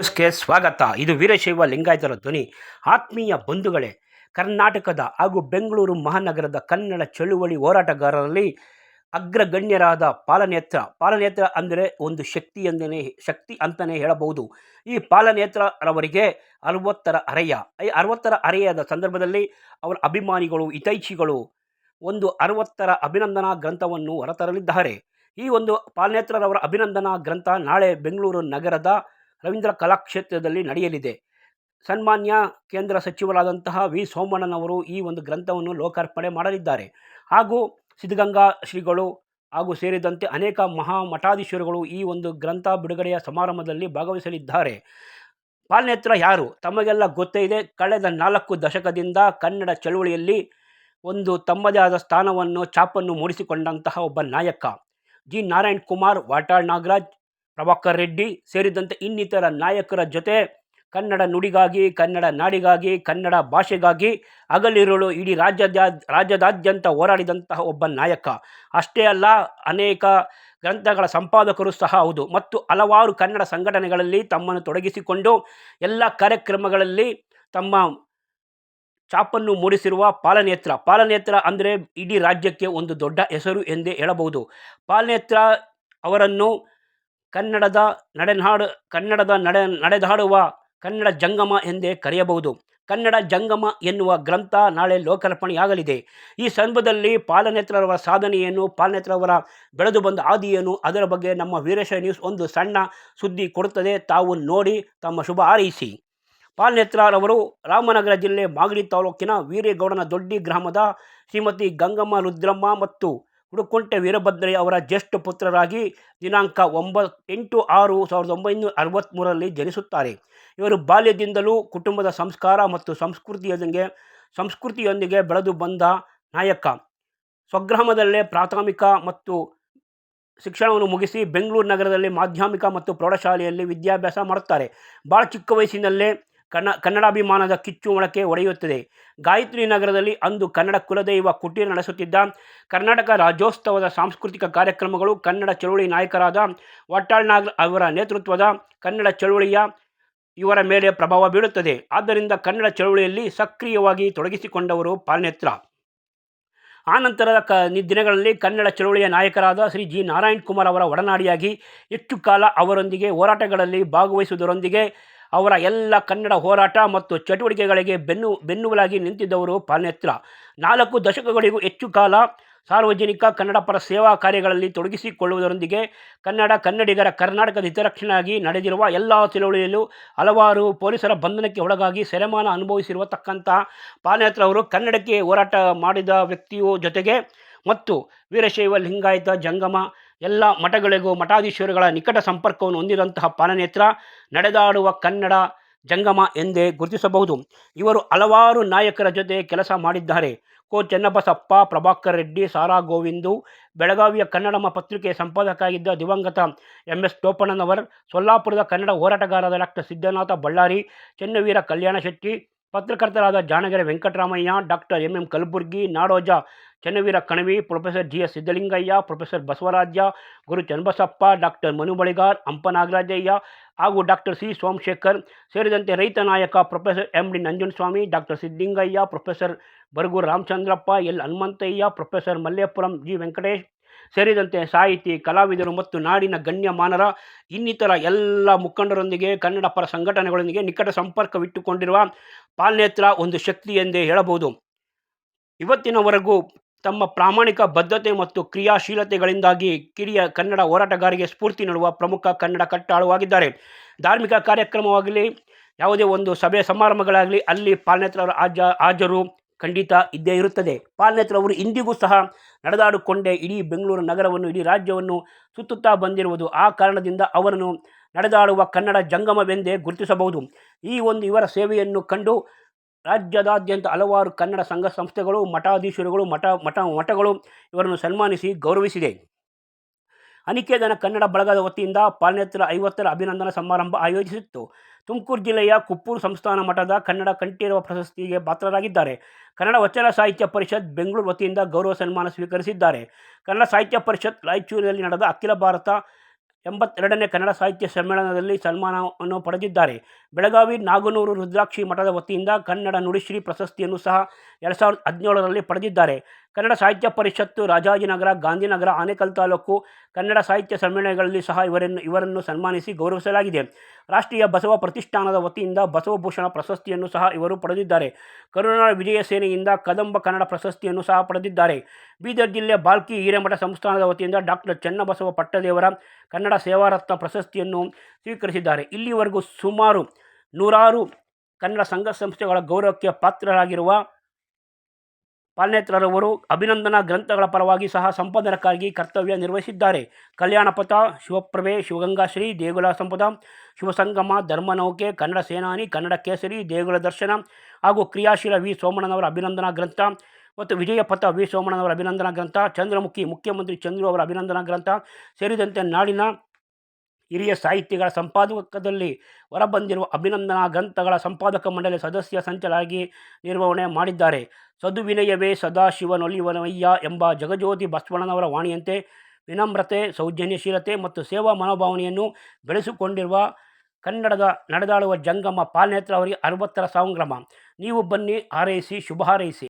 ನ್ಯೂಸ್ಗೆ ಸ್ವಾಗತ. ಇದು ವೀರಶೈವ ಲಿಂಗಾಯತರ ಧ್ವನಿ. ಆತ್ಮೀಯ ಬಂಧುಗಳೇ, ಕರ್ನಾಟಕದ ಹಾಗೂ ಬೆಂಗಳೂರು ಮಹಾನಗರದ ಕನ್ನಡ ಚಳುವಳಿ ಹೋರಾಟಗಾರರಲ್ಲಿ ಅಗ್ರಗಣ್ಯರಾದ ಪಾಲನೇತ್ರ. ಪಾಲನೇತ್ರ ಅಂದರೆ ಒಂದು ಶಕ್ತಿ ಎಂದನೇ ಶಕ್ತಿ ಅಂತಲೇ ಹೇಳಬಹುದು. ಈ ಪಾಲನೇತ್ರರವರಿಗೆ ಅರವತ್ತರ ಅರೆಯ. ಈ ಅರವತ್ತರ ಅರೆಯದ ಸಂದರ್ಭದಲ್ಲಿ ಅವರ ಅಭಿಮಾನಿಗಳು, ಹಿತೈಷಿಗಳು ಒಂದು ಅರವತ್ತರ ಅಭಿನಂದನಾ ಗ್ರಂಥವನ್ನು ಹೊರತರಲಿದ್ದಾರೆ. ಈ ಒಂದು ಪಾಲನೇತ್ರರವರ ಅಭಿನಂದನಾ ಗ್ರಂಥ ನಾಳೆ ಬೆಂಗಳೂರು ನಗರದ ರವೀಂದ್ರ ಕಲಾಕ್ಷೇತ್ರದಲ್ಲಿ ನಡೆಯಲಿದೆ. ಸನ್ಮಾನ್ಯ ಕೇಂದ್ರ ಸಚಿವರಾದಂತಹ ವಿ. ಸೋಮಣ್ಣನವರು ಈ ಒಂದು ಗ್ರಂಥವನ್ನು ಲೋಕಾರ್ಪಣೆ ಮಾಡಲಿದ್ದಾರೆ. ಹಾಗೂ ಸಿದ್ಧಗಂಗಾ ಶ್ರೀಗಳು ಹಾಗೂ ಸೇರಿದಂತೆ ಅನೇಕ ಮಹಾ ಮಠಾಧೀಶರುಗಳು ಈ ಒಂದು ಗ್ರಂಥ ಬಿಡುಗಡೆಯ ಸಮಾರಂಭದಲ್ಲಿ ಭಾಗವಹಿಸಲಿದ್ದಾರೆ. ಪಾಲ್ನೇತ್ರ ಯಾರು? ತಮಗೆಲ್ಲ ಗೊತ್ತೇ ಇದೆ. ಕಳೆದ ನಾಲ್ಕು ದಶಕದಿಂದ ಕನ್ನಡ ಚಳುವಳಿಯಲ್ಲಿ ಒಂದು ತಮ್ಮದೇ ಆದ ಸ್ಥಾನವನ್ನು, ಚಾಪನ್ನು ಮೂಡಿಸಿಕೊಂಡಂತಹ ಒಬ್ಬ ನಾಯಕ. ಜಿ. ನಾರಾಯಣ್ ಕುಮಾರ್, ವಾಟಾಳ್ ನಾಗರಾಜ್ ಪ್ರಭಾಕರ್ ರೆಡ್ಡಿ ಸೇರಿದಂತೆ ಇನ್ನಿತರ ನಾಯಕರ ಜೊತೆ ಕನ್ನಡ ನುಡಿಗಾಗಿ, ಕನ್ನಡ ನಾಡಿಗಾಗಿ, ಕನ್ನಡ ಭಾಷೆಗಾಗಿ ಹಗಲಿರುಳು ಇಡೀ ರಾಜ್ಯದ ರಾಜ್ಯದಾದ್ಯಂತ ಹೋರಾಡಿದಂತಹ ಒಬ್ಬ ನಾಯಕ. ಅಷ್ಟೇ ಅಲ್ಲ, ಅನೇಕ ಗ್ರಂಥಗಳ ಸಂಪಾದಕರು ಸಹ ಹೌದು. ಮತ್ತು ಹಲವಾರು ಕನ್ನಡ ಸಂಘಟನೆಗಳಲ್ಲಿ ತಮ್ಮನ್ನು ತೊಡಗಿಸಿಕೊಂಡು ಎಲ್ಲ ಕಾರ್ಯಕ್ರಮಗಳಲ್ಲಿ ತಮ್ಮ ಚಾಪನ್ನು ಮೂಡಿಸಿರುವ ಪಾಲನೇತ್ರ. ಪಾಲನೇತ್ರ ಅಂದರೆ ಇಡೀ ರಾಜ್ಯಕ್ಕೆ ಒಂದು ದೊಡ್ಡ ಹೆಸರು ಎಂದೇ ಹೇಳಬಹುದು. ಪಾಲನೇತ್ರ ಅವರನ್ನು ಕನ್ನಡದ ನಡೆನಾಡು, ಕನ್ನಡದ ನಡೆ, ನಡೆದಾಡುವ ಕನ್ನಡ ಜಂಗಮ ಎಂದೇ ಕರೆಯಬಹುದು. ಕನ್ನಡ ಜಂಗಮ ಎನ್ನುವ ಗ್ರಂಥ ನಾಳೆ ಲೋಕಾರ್ಪಣೆಯಾಗಲಿದೆ. ಈ ಸಂದರ್ಭದಲ್ಲಿ ಪಾಲನೇತ್ರರವರ ಸಾಧನೆಯನ್ನು ಪಾಲನೇತ್ರರವರ ಬೆಳೆದು ಬಂದ ಹಾದಿಯನ್ನು ಅದರ ಬಗ್ಗೆ ನಮ್ಮ ವೀರೇಶ ನ್ಯೂಸ್ ಒಂದು ಸಣ್ಣ ಸುದ್ದಿ ಕೊಡುತ್ತದೆ. ತಾವು ನೋಡಿ, ತಮ್ಮ ಶುಭ ಹಾರೈಸಿ. ಪಾಲನೇತ್ರರವರು ರಾಮನಗರ ಜಿಲ್ಲೆ ಮಾಗಡಿ ತಾಲೂಕಿನ ವೀರೇಗೌಡನ ದೊಡ್ಡಿ ಗ್ರಾಮದ ಶ್ರೀಮತಿ ಗಂಗಮ್ಮ ರುದ್ರಮ್ಮ ಮತ್ತು ಉಡುಕೊಂಟೆ ವೀರಭದ್ರಯ್ಯ ಅವರ ಜ್ಯೇಷ್ಠ ಪುತ್ರರಾಗಿ ದಿನಾಂಕ ಒಂಬ ಎಂಟು ಆರು ಸಾವಿರದ ಒಂಬೈನೂರ ಅರವತ್ತ್ಮೂರರಲ್ಲಿ ಜನಿಸುತ್ತಾರೆ. ಇವರು ಬಾಲ್ಯದಿಂದಲೂ ಕುಟುಂಬದ ಸಂಸ್ಕಾರ ಮತ್ತು ಸಂಸ್ಕೃತಿಯೊಂದಿಗೆ ಸಂಸ್ಕೃತಿಯೊಂದಿಗೆ ಬೆಳೆದು ಬಂದ ನಾಯಕ. ಸ್ವಗ್ರಾಮದಲ್ಲೇ ಪ್ರಾಥಮಿಕ ಮತ್ತು ಶಿಕ್ಷಣವನ್ನು ಮುಗಿಸಿ ಬೆಂಗಳೂರು ನಗರದಲ್ಲಿ ಮಾಧ್ಯಮಿಕ ಮತ್ತು ಪ್ರೌಢಶಾಲೆಯಲ್ಲಿ ವಿದ್ಯಾಭ್ಯಾಸ ಮಾಡುತ್ತಾರೆ. ಭಾಳ ಚಿಕ್ಕ ವಯಸ್ಸಿನಲ್ಲೇ ಕನ್ನ, ಕನ್ನಡಾಭಿಮಾನದ ಕಿಚ್ಚು ಮೊಳಕೆ ಒಡೆಯುತ್ತದೆ. ಗಾಯತ್ರಿ ನಗರದಲ್ಲಿ ಅಂದು ಕನ್ನಡ ಕುಲದೈವ ಕುಟೀರ ನಡೆಸುತ್ತಿದ್ದ ಕರ್ನಾಟಕ ರಾಜ್ಯೋತ್ಸವದ ಸಾಂಸ್ಕೃತಿಕ ಕಾರ್ಯಕ್ರಮಗಳು ಕನ್ನಡ ಚಳುವಳಿ ನಾಯಕರಾದ ವಟ್ಟಾಳ್ನಾಗ್ ಅವರ ನೇತೃತ್ವದ ಕನ್ನಡ ಚಳುವಳಿಯ ಇವರ ಮೇಲೆ ಪ್ರಭಾವ ಬೀಳುತ್ತದೆ ಆದ್ದರಿಂದ ಕನ್ನಡ ಚಳುವಳಿಯಲ್ಲಿ ಸಕ್ರಿಯವಾಗಿ ತೊಡಗಿಸಿಕೊಂಡವರು ಪಾಲ್ನೇತ್ರ. ಆನಂತರದ ಕ ದಿನಗಳಲ್ಲಿ ಕನ್ನಡ ಚಳುವಳಿಯ ನಾಯಕರಾದ ಶ್ರೀ ಜಿ ನಾರಾಯಣ್ ಕುಮಾರ್ ಅವರ ಒಡನಾಡಿಯಾಗಿ ಹೆಚ್ಚು ಕಾಲ ಅವರೊಂದಿಗೆ ಹೋರಾಟಗಳಲ್ಲಿ ಭಾಗವಹಿಸುವುದರೊಂದಿಗೆ ಅವರ ಎಲ್ಲ ಕನ್ನಡ ಹೋರಾಟ ಮತ್ತು ಚಟುವಟಿಕೆಗಳಿಗೆ ಬೆನ್ನು ಬೆನ್ನುವಲಾಗಿ ನಿಂತಿದ್ದವರು ಪಾಲ್ನೇತ್ರ ನಾಲ್ಕು ದಶಕಗಳಿಗೂ ಹೆಚ್ಚು ಕಾಲ ಸಾರ್ವಜನಿಕ ಕನ್ನಡ ಪರ ಸೇವಾ ಕಾರ್ಯಗಳಲ್ಲಿ ತೊಡಗಿಸಿಕೊಳ್ಳುವುದರೊಂದಿಗೆ ಕನ್ನಡ ಕನ್ನಡಿಗರ ಕರ್ನಾಟಕದ ಹಿತರಕ್ಷಣೆಯಾಗಿ ನಡೆದಿರುವ ಎಲ್ಲ ತಿಳುವಳಿಯಲ್ಲೂ ಹಲವಾರು ಪೊಲೀಸರ ಬಂಧನಕ್ಕೆ ಒಳಗಾಗಿ ಸೆರೆಮಾನ ಅನುಭವಿಸಿರುವತಕ್ಕಂಥ ಪಾಲ್ನೇತ್ರ ಅವರು ಕನ್ನಡಕ್ಕೆ ಹೋರಾಟ ಮಾಡಿದ ವ್ಯಕ್ತಿಯು ಜೊತೆಗೆ ಮತ್ತು ವೀರಶೈವ ಲಿಂಗಾಯತ ಜಂಗಮ ಎಲ್ಲ ಮಠಗಳಿಗೂ ಮಠಾಧೀಶ್ವರಗಳ ನಿಕಟ ಸಂಪರ್ಕವನ್ನು ಹೊಂದಿದಂತಹ ಪಾಲನೇತ್ರ, ನಡೆದಾಡುವ ಕನ್ನಡ, ಜಂಗಮ ಎಂದೇ ಗುರುತಿಸಬಹುದು. ಇವರು ಹಲವಾರು ನಾಯಕರ ಜೊತೆ ಕೆಲಸ ಮಾಡಿದ್ದಾರೆ. ಕೋ. ಚೆನ್ನಬಸಪ್ಪ, ಪ್ರಭಾಕರ್ ರೆಡ್ಡಿ, ಸಾರಾ ಗೋವಿಂದು, ಬೆಳಗಾವಿಯ ಕನ್ನಡಮ ಪತ್ರಿಕೆಯ ಸಂಪಾದಕರಾಗಿದ್ದ ದಿವಂಗತ ಎಂ. ಎಸ್. ಟೋಪಣ್ಣನವರ್, ಸೊಲ್ಲಾಪುರದ ಕನ್ನಡ ಹೋರಾಟಗಾರರಾದ doctor Siddhanatha Ballari, Channaveera Kalyana Shetty ಪತ್ರಕರ್ತರಾದ Janagere Venkataramaiah, doctor M M Kalburgi, Nadoja Channaveera Kanavi, professor G S Siddalingaiah, professor Basavarajya, Guru Channabasappa, doctor Manu Baligar Hampa Nagarajaiah ಹಾಗೂ ಡಾಕ್ಟರ್ ಸಿ ಸೋಮಶೇಖರ್ ಸೇರಿದಂತೆ ರೈತ ನಾಯಕ professor M D Nanjunaswamy doctor Siddingaiah, professor Baraguru Ramachandrappa, L Hanumanthaiah, professor Mallepuram G Venkatesh ಸೇರಿದಂತೆ ಸಾಹಿತಿ, ಕಲಾವಿದರು ಮತ್ತು ನಾಡಿನ ಗಣ್ಯಮಾನರ ಇನ್ನಿತರ ಎಲ್ಲ ಮುಖಂಡರೊಂದಿಗೆ ಕನ್ನಡ ಪರ ಸಂಘಟನೆಗಳೊಂದಿಗೆ ನಿಕಟ ಸಂಪರ್ಕವಿಟ್ಟುಕೊಂಡಿರುವ ಪಾಲ್ನೇತ್ರ ಒಂದು ಶಕ್ತಿ ಎಂದೇ ಹೇಳಬಹುದು. ಇವತ್ತಿನವರೆಗೂ ತಮ್ಮ ಪ್ರಾಮಾಣಿಕ ಬದ್ಧತೆ ಮತ್ತು ಕ್ರಿಯಾಶೀಲತೆಗಳಿಂದಾಗಿ ಕಿರಿಯ ಕನ್ನಡ ಹೋರಾಟಗಾರಿಗೆ ಸ್ಫೂರ್ತಿ ನೀಡುವ ಪ್ರಮುಖ ಕನ್ನಡ ಕಟ್ಟಾಳುವಾಗಿದ್ದಾರೆ. ಧಾರ್ಮಿಕ ಕಾರ್ಯಕ್ರಮವಾಗಲಿ, ಯಾವುದೇ ಒಂದು ಸಭೆ ಸಮಾರಂಭಗಳಾಗಲಿ, ಅಲ್ಲಿ ಪಾಲ್ನೇತ್ರ ಹಾಜ ಹಾಜರು ಖಂಡಿತ ಇದ್ದೇ ಇರುತ್ತದೆ. ಪಾಲ್ನೇತ್ರವರು ಇಂದಿಗೂ ಸಹ ನಡೆದಾಡಿಕೊಂಡೇ ಇಡೀ ಬೆಂಗಳೂರು ನಗರವನ್ನು, ಇಡೀ ರಾಜ್ಯವನ್ನು ಸುತ್ತುತ್ತಾ ಬಂದಿರುವುದು. ಆ ಕಾರಣದಿಂದ ಅವರನ್ನು ನಡೆದಾಡುವ ಕನ್ನಡ ಜಂಗಮವೆಂದೇ ಗುರುತಿಸಬಹುದು. ಈ ಒಂದು ಇವರ ಸೇವೆಯನ್ನು ಕಂಡು ರಾಜ್ಯದಾದ್ಯಂತ ಹಲವಾರು ಕನ್ನಡ ಸಂಘ ಸಂಸ್ಥೆಗಳು, ಮಠಾಧೀಶರುಗಳು, ಮಠ ಮಠ, ಮಠಗಳು ಇವರನ್ನು ಸನ್ಮಾನಿಸಿ ಗೌರವಿಸಿದೆ. ಅನಿಕೇತನ ಕನ್ನಡ ಬಳಗದ ವತಿಯಿಂದ ಪಾಲ್ನೇತ್ರ ಐವತ್ತರ ಅಭಿನಂದನಾ ಸಮಾರಂಭ ಆಯೋಜಿಸಿತ್ತು. ತುಮಕೂರು ಜಿಲ್ಲೆಯ ಕುಪ್ಪೂರು ಸಂಸ್ಥಾನ ಮಠದ ಕನ್ನಡ ಕಂಠೀರವ ಪ್ರಶಸ್ತಿಗೆ ಪಾತ್ರರಾಗಿದ್ದಾರೆ. ಕನ್ನಡ ವಚನ ಸಾಹಿತ್ಯ ಪರಿಷತ್ ಬೆಂಗಳೂರು ವತಿಯಿಂದ ಗೌರವ ಸನ್ಮಾನ ಸ್ವೀಕರಿಸಿದ್ದಾರೆ. ಕನ್ನಡ ಸಾಹಿತ್ಯ ಪರಿಷತ್ ರಾಯಚೂರಿನಲ್ಲಿ ನಡೆದ ಅಖಿಲ ಭಾರತ ಎಂಬತ್ತೆರಡನೇ ಕನ್ನಡ ಸಾಹಿತ್ಯ ಸಮ್ಮೇಳನದಲ್ಲಿ ಸನ್ಮಾನವನ್ನು ಪಡೆದಿದ್ದಾರೆ. ಬೆಳಗಾವಿ ನಾಗನೂರು ರುದ್ರಾಕ್ಷಿ ಮಠದ ವತಿಯಿಂದ ಕನ್ನಡ ನುಡಿಶ್ರೀ ಪ್ರಶಸ್ತಿಯನ್ನು ಸಹ ಎರಡು ಸಾವಿರದ ಹದಿನೇಳರಲ್ಲಿ ಪಡೆದಿದ್ದಾರೆ. ಕನ್ನಡ ಸಾಹಿತ್ಯ ಪರಿಷತ್ತು, ರಾಜಾಜಿನಗರ, ಗಾಂಧಿನಗರ, ಆನೇಕಲ್ ತಾಲೂಕು ಕನ್ನಡ ಸಾಹಿತ್ಯ ಸಮ್ಮೇಳನಗಳಲ್ಲಿ ಸಹ ಇವರನ್ನು ಇವರನ್ನು ಸನ್ಮಾನಿಸಿ ಗೌರವಿಸಲಾಗಿದೆ. ರಾಷ್ಟ್ರೀಯ ಬಸವ ಪ್ರತಿಷ್ಠಾನದ ವತಿಯಿಂದ ಬಸವಭೂಷಣ ಪ್ರಶಸ್ತಿಯನ್ನು ಸಹ ಇವರು ಪಡೆದಿದ್ದಾರೆ. ಕರುನಾಡ ವಿಜಯ ಸೇನೆಯಿಂದ ಕದಂಬ ಕನ್ನಡ ಪ್ರಶಸ್ತಿಯನ್ನು ಸಹ ಪಡೆದಿದ್ದಾರೆ. ಬೀದರ್ ಜಿಲ್ಲೆ ಬಾಲ್ಕಿ ಹಿರೇಮಠ ಸಂಸ್ಥಾನದ ವತಿಯಿಂದ ಡಾಕ್ಟರ್ ಚನ್ನಬಸವ ಪಟ್ಟದೇವರ ಕನ್ನಡ ಸೇವಾರತ್ನ ಪ್ರಶಸ್ತಿಯನ್ನು ಸ್ವೀಕರಿಸಿದ್ದಾರೆ. ಇಲ್ಲಿವರೆಗೂ ಸುಮಾರು ನೂರಾರು ಕನ್ನಡ ಸಂಘ ಸಂಸ್ಥೆಗಳ ಗೌರವಕ್ಕೆ ಪಾತ್ರರಾಗಿರುವ ಪಾಲ್ನೇತ್ರರವರು ಅಭಿನಂದನಾ ಗ್ರಂಥಗಳ ಪರವಾಗಿ ಸಹ ಸಂಪಾದನಕ್ಕಾಗಿ ಕರ್ತವ್ಯ ನಿರ್ವಹಿಸಿದ್ದಾರೆ. ಕಲ್ಯಾಣಪಥ ಶಿವಪ್ರಭೆ ಶಿವಗಂಗಾಶ್ರೀ ದೇಗುಲ ಸಂಪದ ಶಿವಸಂಗಮ, ಧರ್ಮನೌಕೆ, ಕನ್ನಡ ಸೇನಾನಿ, ಕನ್ನಡ ಕೇಸರಿ, ದೇಗುಲ ದರ್ಶನ ಹಾಗೂ ಕ್ರಿಯಾಶೀಲ ವಿ. ಸೋಮಣ್ಣನವರ ಅಭಿನಂದನಾ ಗ್ರಂಥ ಮತ್ತು ವಿಜಯಪಥ ವಿ. ಸೋಮಣ್ಣನವರ ಅಭಿನಂದನಾ ಗ್ರಂಥ, ಚಂದ್ರಮುಖಿ ಮುಖ್ಯಮಂತ್ರಿ ಚಂದ್ರು ಅವರ ಅಭಿನಂದನಾ ಗ್ರಂಥ ಸೇರಿದಂತೆ ನಾಡಿನ ಹಿರಿಯ ಸಾಹಿತಿಗಳ ಸಂಪಾದಕದಲ್ಲಿ ಹೊರಬಂದಿರುವ ಅಭಿನಂದನಾ ಗ್ರಂಥಗಳ ಸಂಪಾದಕ ಮಂಡಳಿ ಸದಸ್ಯ ಸಂಚಲಾಗಿ ನಿರ್ವಹಣೆ ಮಾಡಿದ್ದಾರೆ. ಸದುವಿನಯವೇ ಸದಾಶಿವನೊಲಿವನವಯ್ಯ ಎಂಬ ಜಗಜ್ಯೋತಿ ಬಸವಣ್ಣನವರ ವಾಣಿಯಂತೆ ವಿನಮ್ರತೆ, ಸೌಜನ್ಯಶೀಲತೆ ಮತ್ತು ಸೇವಾ ಮನೋಭಾವನೆಯನ್ನು ಬೆಳೆಸಿಕೊಂಡಿರುವ ಕನ್ನಡದ ನಡೆದಾಡುವ ಜಂಗಮ ಪಾಲ್ನೇತ್ರ ಅವರಿಗೆ ಅರವತ್ತರ ಸಂಗ್ರಮ. ನೀವು ಬನ್ನಿ, ಹಾರೈಸಿ, ಶುಭ ಹಾರೈಸಿ.